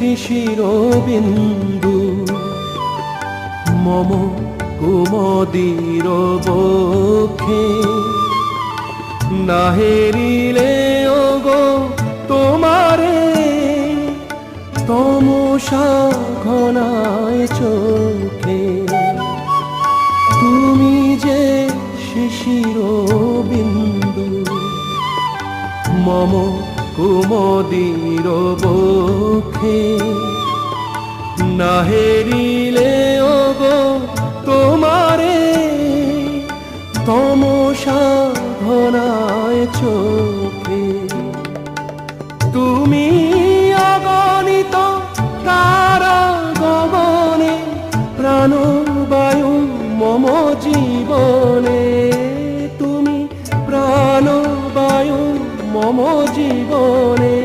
শিশির বিন্দু মম কুমদির বক্ষে। নাহেরিলে গো তোমারে। তমসা ঘনায় চোখে। তুমি যে শিশির বিন্দু মম কুমদির বক্ষে। নাহেরিলে গো তোমারে, তমসা ঘনায় চোখে। তুমি অগণিত তারা গগনে প্রাণবায়ু মম জীবনে। মম জীবনে